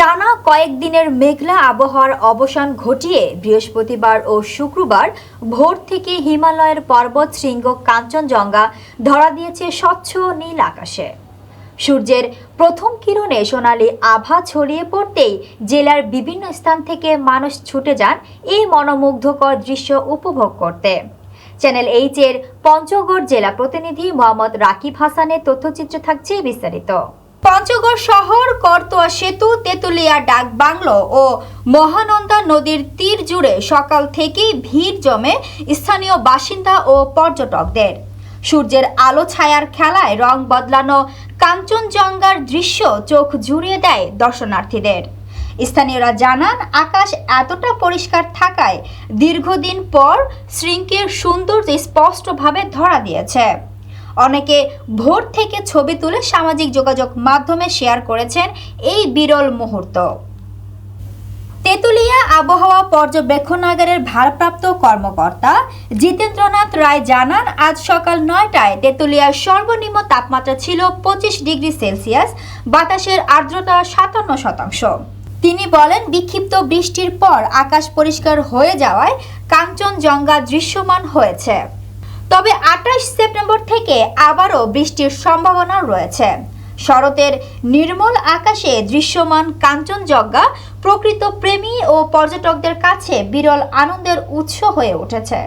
টানা কয়েকদিনের মেঘলা আবহাওয়ার অবসান ঘটিয়ে বৃহস্পতিবার ও শুক্রবার ভোর থেকে হিমালয়ের পর্বত শৃঙ্গ কাঞ্চনজঙ্ঘা ধরা দিয়েছে স্বচ্ছ নীল আকাশে। সূর্যের প্রথম কিরণে সোনালি আভা ছড়িয়ে পড়তেই জেলার বিভিন্ন স্থান থেকে মানুষ ছুটে যান এই মনোমুগ্ধকর দৃশ্য উপভোগ করতে। চ্যানেল এইচ এর পঞ্চগড় জেলা প্রতিনিধি মোহাম্মদ রাকিব হাসানের তথ্যচিত্র থাকছে বিস্তারিত। পঞ্চগড় শহর, করতোয়া সেতু, তেতুলিয়া ডাক বাংলো ও মহানন্দা নদীর তীর জুড়ে সকাল থেকেই ভিড় জমে স্থানীয় বাসিন্দা ও পর্যটকদের। সূর্যের আলো ছায়ার খেলায় রং বদলানো কাঞ্চনজঙ্ঘার দৃশ্য চোখ জুড়িয়ে দেয় দর্শনার্থীদের। স্থানীয়রা জানান, আকাশ এতটা পরিষ্কার থাকায় দীর্ঘদিন পর শৃঙ্গের সৌন্দর্য স্পষ্টভাবে ধরা দিয়েছে। অনেকে ভোর থেকে ছবি তুলে সামাজিক যোগাযোগ মাধ্যমে শেয়ার করেছেন এই বিরল মুহূর্ত। তেতুলিয়া আবহাওয়া পর্যবেক্ষণাগারের ভারপ্রাপ্ত কর্মকর্তা জিতেন্দ্রনাথ রায় জানান, আজ সকাল নয়টায় তেতুলিয়ার সর্বনিম্ন তাপমাত্রা ছিল পঁচিশ ডিগ্রি সেলসিয়াস, বাতাসের আর্দ্রতা সাতান্ন শতাংশ। তিনি বলেন, বিক্ষিপ্ত বৃষ্টির পর আকাশ পরিষ্কার হয়ে যাওয়ায় কাঞ্চনজঙ্ঘা দৃশ্যমান হয়েছে। তবে আঠাশ সেপ্টেম্বর থেকে আবারও বৃষ্টির সম্ভাবনা রয়েছে। শরতের নির্মল আকাশে দৃশ্যমান কাঞ্চনজঙ্ঘা প্রকৃত প্রেমী ও পর্যটকদের কাছে বিরল আনন্দের উৎস হয়ে উঠেছে।